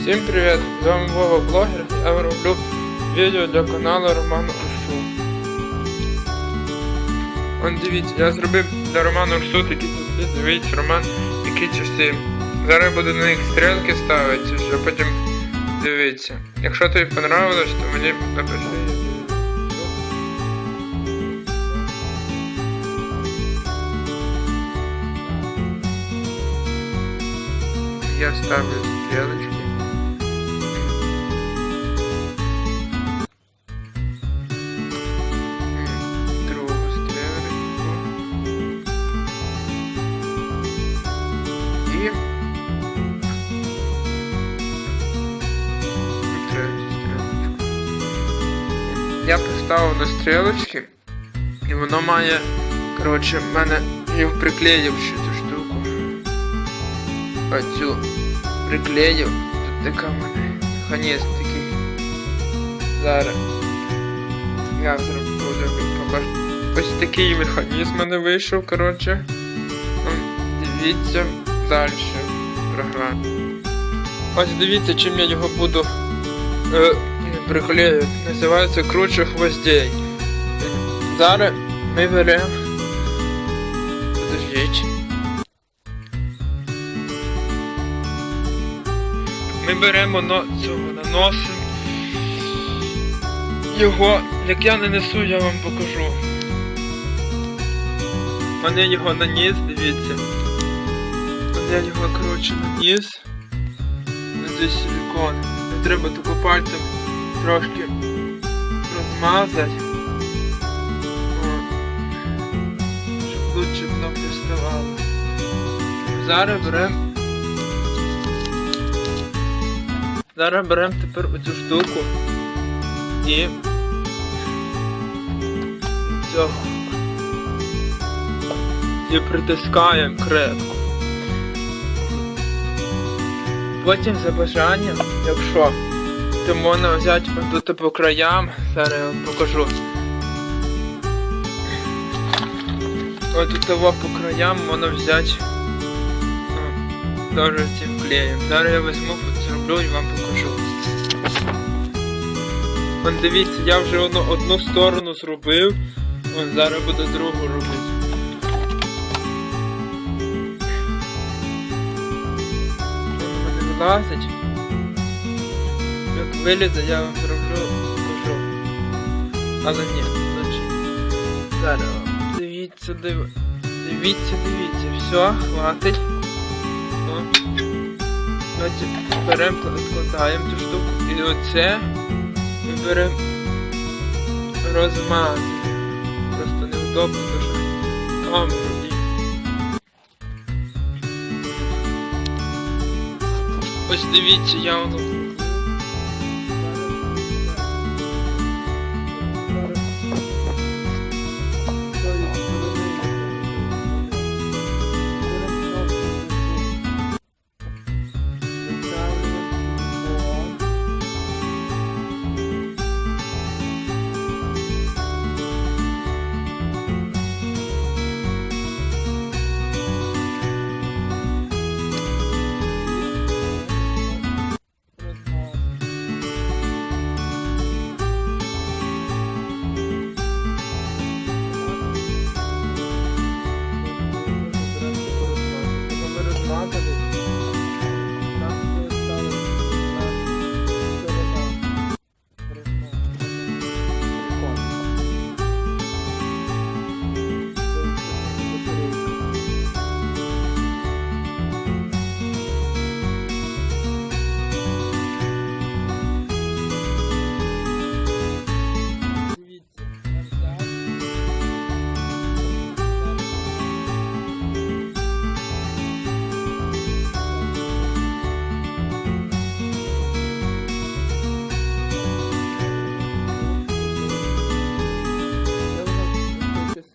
Всім привіт! З вами Вова Блогер. Я роблю відео для каналу Роман Урсу. Он дивіться, я зробив для Романа Урсу такі часи, дивіться, Роман, які часи. Зараз буду на них стрілки ставити, а потім дивіться. Якщо тобі понравилось, то мені напиши. Я ставлю стрелочки. Я поставив на стрілочки, і воно має, коротше, в мене я приклеїв ще цю штуку. Оцю приклеїв. Тут така в мене механізм такий. Зараз. Я зроблю покажу. Ось такий механізм мене вийшов, коротше. Ну, Дивіться далі програму. Ось дивіться, чим я його буду е, приклеювати. Називається круче гвоздей. Зараз ми беремо. Подождіть. Ми беремо но цього наносимо. Його, як я не несу, я вам покажу. Мене його наніс, дивіться. Я його, коротше, наніс. На цей силикон. Не треба тако пальцем трошки розмазати. Щоб лучше воно приставало. Зараз беремо Зараз беремо тепер оцю штуку і цього. І притискаємо крепко. Потім за бажанням, якщо то можна взяти тут по краям, зараз я вам покажу. Ось тут того по краям можна взяти Тоже цим клеєм. Зараз я візьму, зроблю і вам покажу. Вон дивіться, я вже одну, одну сторону зробив. Вон зараз буду другу робити. Вон мене вилазить. Вилізе, я вам зроблю, покажу. Але ні, значить. Зараз. Дивіться, див... дивіться, дивіться. Все, хватить. О. Значить, беремо, відкладаємо цю штуку і оце ми беремо розмазуємо. Просто неудобно дуже камеру і. Ось дивіться, я воно.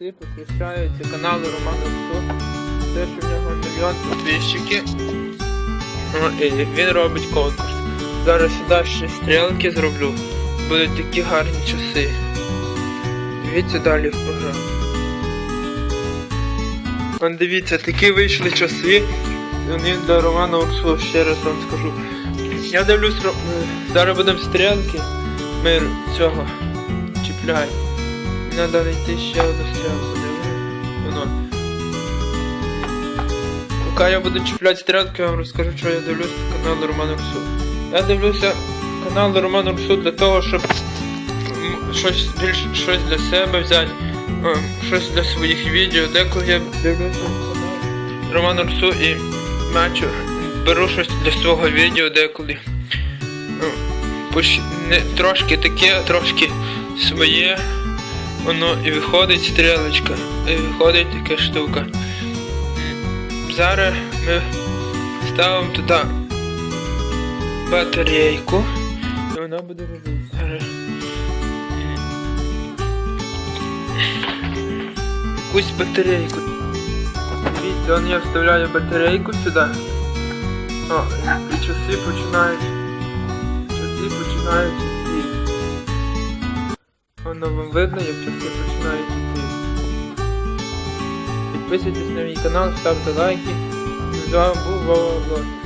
Часи посвящаються каналу Романа Су. Те, що в нього мільйон підписчиків. О, і він робить конкурс. Зараз сюди ще стрілки зроблю. Будуть такі гарні часи. Дивіться далі в програму. Вон дивіться, такі вийшли часи. Вони для Романа Урсу, ще раз вам скажу. Я дивлюсь, е, зараз будемо стрілки. Ми цього чіпляй. Треба знайти ще одну стрілку. Воно? Поки я буду чіпляти стрілки, я вам розкажу, що я дивлюсь канал Роман Урсу. Я дивлюся канал Роман Урсу для того, щоб щось більш щось для себе взяти, е, щось для своїх відео. Деколи я дивлюся канал Роман Урсу і бачу, беру щось для свого відео деколи. Не, трошки таке, трошки своє. Воно і виходить стрілочка, і виходить така штука. Зараз ми ставимо туди батарейку. І вона буде робити. Якусь батарейку. Дивіться, я вставляю батарейку сюди. О, і часи починають. Часи починають йти. Вам видно, як часи починають йти. Підписуйтесь на мій канал, ставте лайки. З вами був Вова Влог.